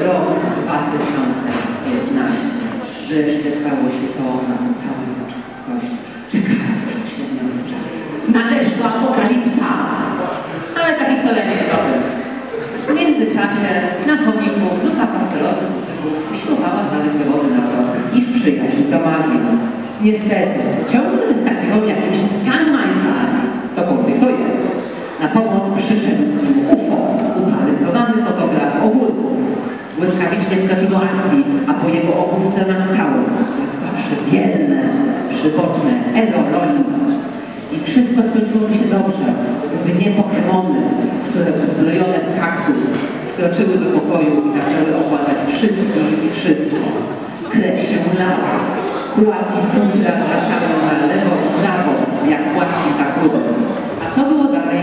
Rok 2015. Wreszcie stało się to, na co cała ludzkość czekała już od średniowiecza. Nadeszła apokalipsa! Ale ta historia nie jest o tym. W międzyczasie na chomiku grupa pasterowych kucyków usiłowała znaleźć dowody na to, iż przyjaźń to magia. Niestety, ciągle wyskakiwał jakiś Ganmeister, cokolwiek to jest. Na pomoc przyszedł Błyskawicznie wkroczył do akcji, a po jego obu stronach skały, jak zawsze wielne, przyboczne Erololi. I wszystko skończyłoby się dobrze, gdyby nie Pokemony, które uzbrojone w kaktus wkroczyły do pokoju i zaczęły okładać wszystkich i wszystko. Krew się lała, kłaki futra latały na lewo i prawo, jak płatki sakury. A co było dalej?